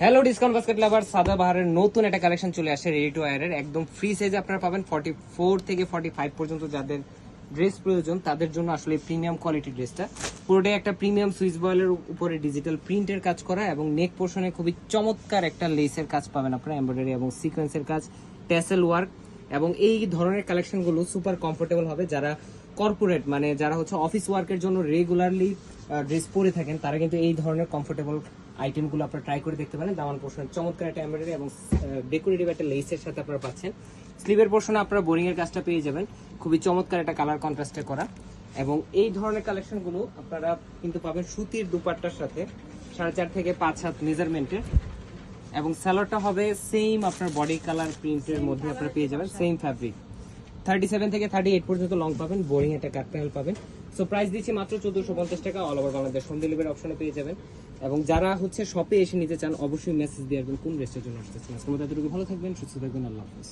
Hello discount basket লাভার সাদা বাহারের নতুন একটা কালেকশন চলে আসে রেডি টু এর। একদম ফ্রি সাইজে আপনারা পাবেন ফর্টি ফোর থেকে ফর্টি ফাইভ পর্যন্ত যাদের ড্রেস প্রয়োজন, তাদের জন্য আসলে প্রিমিয়াম কোয়ালিটি ড্রেসটা পুরোটাই একটা প্রিমিয়াম সুইচ বয়েলের উপরে ডিজিটাল প্রিন্টের কাজ করা এবং নেক পোর্শনে খুবই চমৎকার একটা লেসের কাজ পাবেন আপনারা এমব্রয়ডারি এবং সিকোয়েন্সের কাজ টেসেল ওয়ার্ক এবং এই ধরনের কালেকশনগুলো সুপার কমফোর্টেবল হবে যারা কর্পোরেট মানে যারা হচ্ছে অফিস ওয়ার্কের জন্য রেগুলারলি ড্রেস পরে থাকেন, তারা কিন্তু এই ধরনের কমফোর্টেবল আইটেমগুলো আপনারা ট্রাই করে দেখতে পারেন। দামান পোর্শন চমৎকার একটা এমব্রয়ডারি এবং ডেকোরেটিভ একটা লেসের সাথে আপনারা পাচ্ছেন। স্লিভের পোর্শনে আপনারা বোরিং এর কাজটা পেয়ে যাবেন। খুবই চমৎকার একটা কালার কন্ট্রাস্টে করা। এবং এই ধরনের কালেকশনগুলো আপনারা কিন্তু পাবেন সুতির দুপাট্টার সাথে, সাড়ে চার থেকে পাঁচ হাত মেজারমেন্টের এবং স্যালোয়ারটা হবে সেম আপনার বডি কালার প্রিন্টের মধ্যে আপনারা পেয়ে যাবেন সেম ফ্যাব্রিক থার্টি সেভেন থেকে থার্টি এইট পর্যন্ত লং পাবেন বোরিং একটা কাট পাবেন। সো প্রাইস দিচ্ছি মাত্র চোদ্দোশো পঞ্চাশ টাকা all over Bangladesh home delivery অপশনে পেয়ে যাবেন। এবং যারা হচ্ছে শপে এসে নিতে চান, অবশ্যই মেসেজ দিয়ে আসবেন, কোন রেস্টের জন্য আসতেছেন। আজকের মতো এতটুকু, ভালো থাকবেন, সুস্থ থাকবেন, আল্লাহ হাফিজ।